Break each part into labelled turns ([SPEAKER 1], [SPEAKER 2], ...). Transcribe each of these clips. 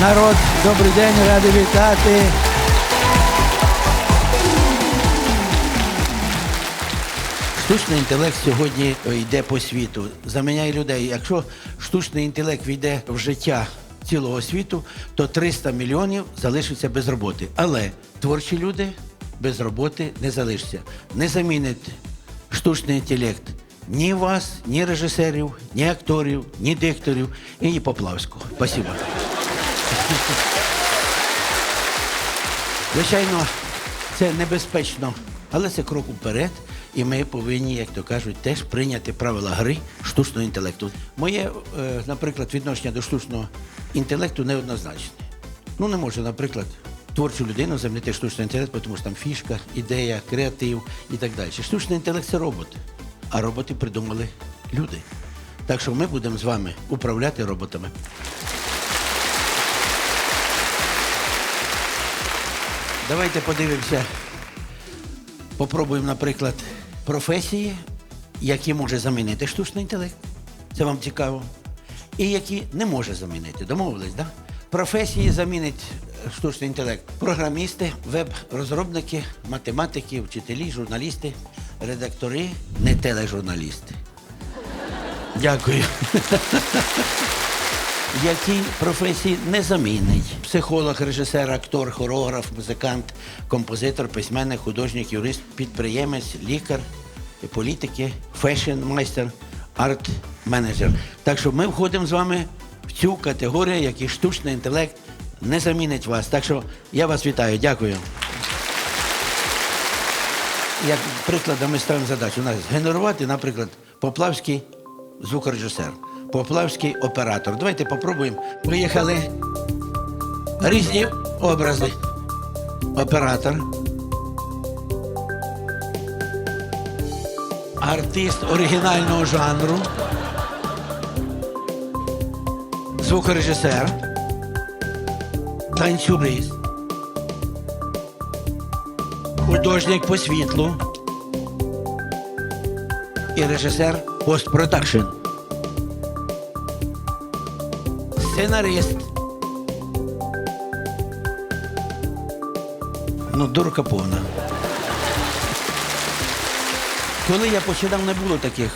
[SPEAKER 1] Народ, добрий день, радий вітати. Штучний інтелект сьогодні йде по світу, заміняє людей. Якщо штучний інтелект війде в життя цілого світу, то 300 мільйонів залишаться без роботи. Але творчі люди без роботи не залишаться. Не замінить штучний інтелект ні вас, ні режисерів, ні акторів, ні дикторів і ні Поплавського. Спасибо. Звичайно, це небезпечно, але це крок уперед, і ми повинні, як то кажуть, теж прийняти правила гри штучного інтелекту. Моє, е, наприклад, відношення до штучного інтелекту неоднозначне. Ну, не можу, наприклад, творчу людину замінити штучний інтелект, тому що там фішка, ідея, креатив і так далі. Штучний інтелект це робот, а роботи придумали люди. Так що ми будемо з вами управляти роботами. Давайте подивимося, попробуємо, наприклад, професії, які може замінити штучний інтелект. Це вам цікаво. І які не може замінити. Домовились, так? Да? Професії замінить штучний інтелект. Програмісти, веб-розробники, математики, вчителі, журналісти, редактори, не тележурналісти. Дякую. Які професії не замінить. Психолог, режисер, актор, хореограф, музикант, композитор, письменник, художник, юрист, підприємець, лікар, політики, фешн-майстер, арт-менеджер. Так що ми входимо з вами в цю категорію, який штучний інтелект не замінить вас. Так що я вас вітаю. Дякую. Як прикладом ми ставимо задачу. У нас генерувати, наприклад, Поплавський звукорежисер, Поплавський оператор. Давайте попробуємо. Приїхали різні образи. Оператор. Артист оригінального жанру. Звукорежисер. Танцюрист. Художник по світлу і режисер постпродакшн. Сценарист. Ну, дурка повна. Коли я починав, не було таких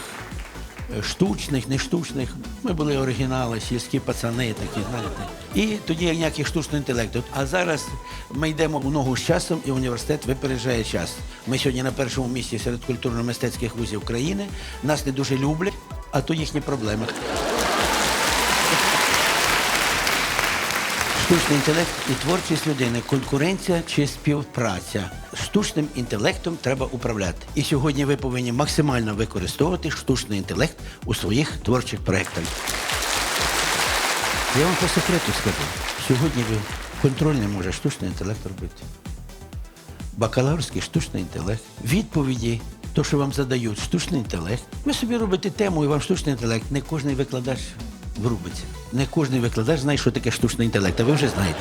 [SPEAKER 1] е, штучних, не штучних. Ми були оригінали, сільські пацани такі, знаєте. І тоді ніяких штучного інтелекту. А зараз ми йдемо в ногу з часом, і університет випереджає час. Ми сьогодні на першому місці серед культурно-мистецьких вузів країни. Нас не дуже люблять, а то їхні проблеми. Штучний інтелект і творчість людини, конкуренція чи співпраця. Штучним інтелектом треба управляти. І сьогодні ви повинні максимально використовувати штучний інтелект у своїх творчих проєктах. Я вам по секрету скажу. Сьогодні ви контроль не може штучний інтелект робити. Бакалаврський штучний інтелект. Відповіді, то, що вам задають, штучний інтелект. Ви собі робите тему і вам штучний інтелект. Не кожен викладач врубиться. Не кожен викладач знає, що таке штучний інтелект, а ви вже знаєте.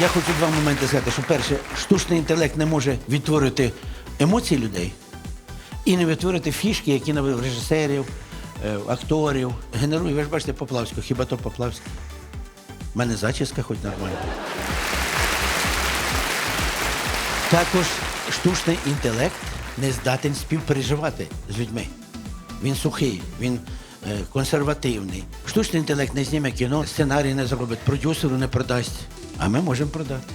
[SPEAKER 1] Я хочу два моменти сказати, що перше, штучний інтелект не може відтворити емоції людей і не відтворити фішки, які на режисерів, е, акторів генерує. Ви ж бачите Поплавського, хіба то Поплавський? У мене зачіска хоч нормальна. Також штучний інтелект не здатен співпереживати з людьми. Він сухий, він е, консервативний. Штучний інтелект не зніме кіно, сценарій не зробить, продюсеру не продасть. А ми можемо продати.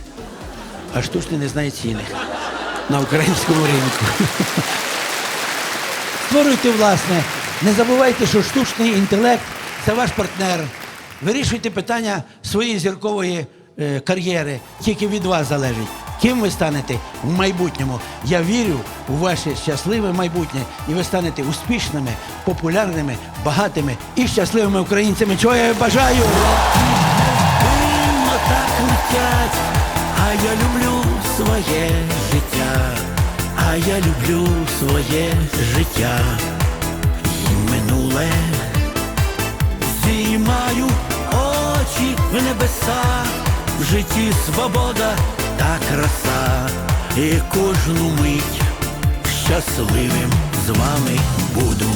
[SPEAKER 1] А штучний не знає ціни на українському ринку. Створюйте власне. Не забувайте, що штучний інтелект це ваш партнер. Вирішуйте питання своєї зіркової е, кар'єри. Тільки від вас залежить. Ким ви станете в майбутньому? Я вірю у ваше щасливе майбутнє, і ви станете успішними, популярними, багатими і щасливими українцями. Чого я бажаю?
[SPEAKER 2] а я люблю своє життя, а я люблю своє життя і минуле. Зіймаю очі в небеса, в житті свобода та краса, і кожну мить щасливим з вами буду.